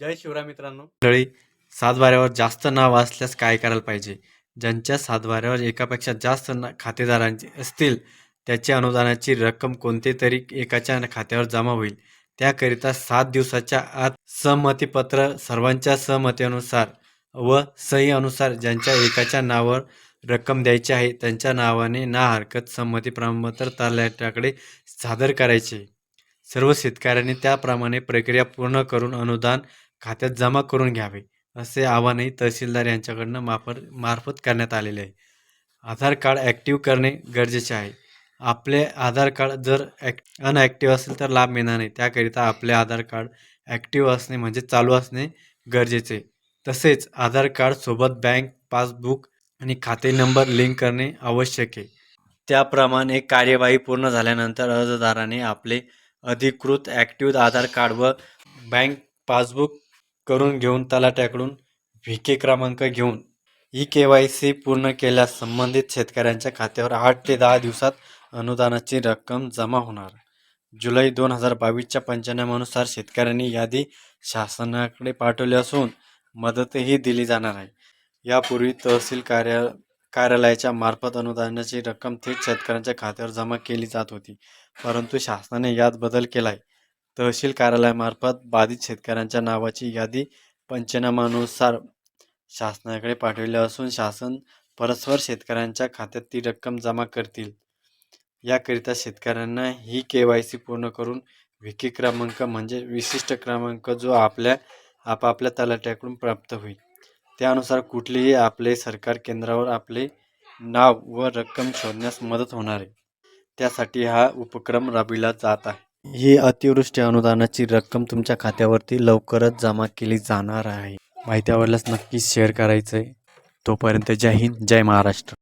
जय शिवराय मित्रांनो. मंडळी सातबाऱ्यावर जास्त नाव असल्यास काय करायला पाहिजे? ज्यांच्या सातबाऱ्यावर एकापेक्षा जास्त ना खातेदारांचे असतील त्याच्या अनुदानाची रक्कम कोणते तरी एकाच्या खात्यावर जमा होईल. त्याकरिता सात दिवसाच्या आत सहमतीपत्र सर्वांच्या सहमतीनुसार व सही अनुसार ज्यांच्या एकाच्या नावावर रक्कम द्यायची आहे त्यांच्या नावाने ना हरकत संमती प्रमाणपत्र तलाठ्याकडे सादर करायचे. सर्व शेतकऱ्यांनी त्याप्रमाणे प्रक्रिया पूर्ण करून अनुदान खात्यात जमा करून घ्यावे असे आवाहनही तहसीलदार यांच्याकडनं माफर मार्फत करण्यात आलेले आहे. आधार कार्ड ॲक्टिव्ह करणे गरजेचे आहे. आपले आधार कार्ड जर ॲक् अनॲक्टिव्ह असेल तर लाभ मिळणार नाही. त्याकरिता आपले आधार कार्ड ॲक्टिव्ह असणे म्हणजे चालू असणे गरजेचे तसेच आधार कार्ड सोबत बँक पासबुक आणि खाते नंबर लिंक करणे आवश्यक आहे. त्याप्रमाणे कार्यवाही पूर्ण झाल्यानंतर अर्जदाराने आपले अधिकृत ॲक्टिव्ह आधार कार्ड व बँक पासबुक करून घेऊन तलाट्याकडून व्ही के क्रमांक घेऊन ई के वाय सी पूर्ण केल्यास संबंधित शेतकऱ्यांच्या खात्यावर आठ ते दहा दिवसात अनुदानाची रक्कम जमा होणार. जुलै दोन हजार बावीसच्या पंचनाम्यानुसार शेतकऱ्यांनी यादी शासनाकडे पाठवली असून मदतही दिली जाणार आहे. यापूर्वी तहसील कार्या कार्यालयाच्या मार्फत अनुदानाची रक्कम थेट शेतकऱ्यांच्या खात्यावर जमा केली जात होती परंतु शासनाने यात बदल केला आहे तहसील कार्यालयामार्फत बाधित शेतकऱ्यांच्या नावाची यादी पंचनामानुसार शासनाकडे पाठविली असून शासन परस्पर शेतकऱ्यांच्या खात्यात ती रक्कम जमा करतील. याकरिता शेतकऱ्यांना ही के वाय सी पूर्ण करून विकी क्रमांक म्हणजे विशिष्ट क्रमांक जो आपल्या आपापल्या तलाट्याकडून प्राप्त होईल. त्यानुसार कुठलेही आपले सरकार केंद्रावर आपले नाव व रक्कम शोधण्यास मदत होणार आहे. त्यासाठी हा उपक्रम राबविला जात आहे. ही अतिवृष्टी अनुदानाची रक्कम तुमच्या खात्यावरती लवकरच जमा केली जाणार आहे. माहिती आवडल्यास नक्कीच शेअर करायचं आहे तोपर्यंत जय हिंद जय महाराष्ट्र.